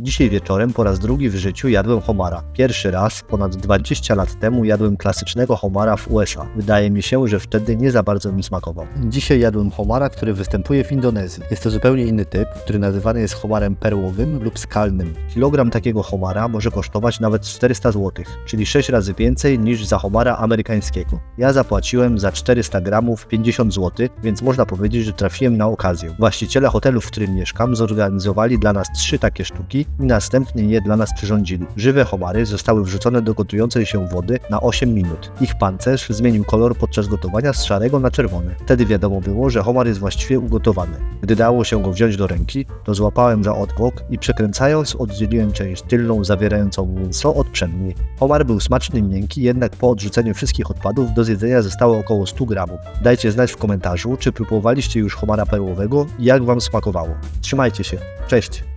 Dzisiaj wieczorem po raz drugi w życiu jadłem homara. Pierwszy raz ponad 20 lat temu jadłem klasycznego homara w USA. Wydaje mi się, że wtedy nie za bardzo mi smakował. Dzisiaj jadłem homara, który występuje w Indonezji. Jest to zupełnie inny typ, który nazywany jest homarem perłowym lub skalnym. Kilogram takiego homara może kosztować nawet 400 zł, czyli 6 razy więcej niż za homara amerykańskiego. Ja zapłaciłem za 400 gramów 50 zł, więc można powiedzieć, że trafiłem na okazję. Właściciele hotelu, w którym mieszkam, zorganizowali dla nas trzy takie sztuki i następnie je dla nas przyrządzili. Żywe homary zostały wrzucone do gotującej się wody na 8 minut. Ich pancerz zmienił kolor podczas gotowania z szarego na czerwony. Wtedy wiadomo było, że homar jest właściwie ugotowany. Gdy dało się go wziąć do ręki, to złapałem za odwłok i przekręcając oddzieliłem część tylną zawierającą mięso od przedniej. Homar był smaczny i miękki, jednak po odrzuceniu wszystkich odpadów do zjedzenia zostało około 100 gramów. Dajcie znać w komentarzu, czy próbowaliście już homara perłowego i jak Wam smakowało. Trzymajcie się, cześć!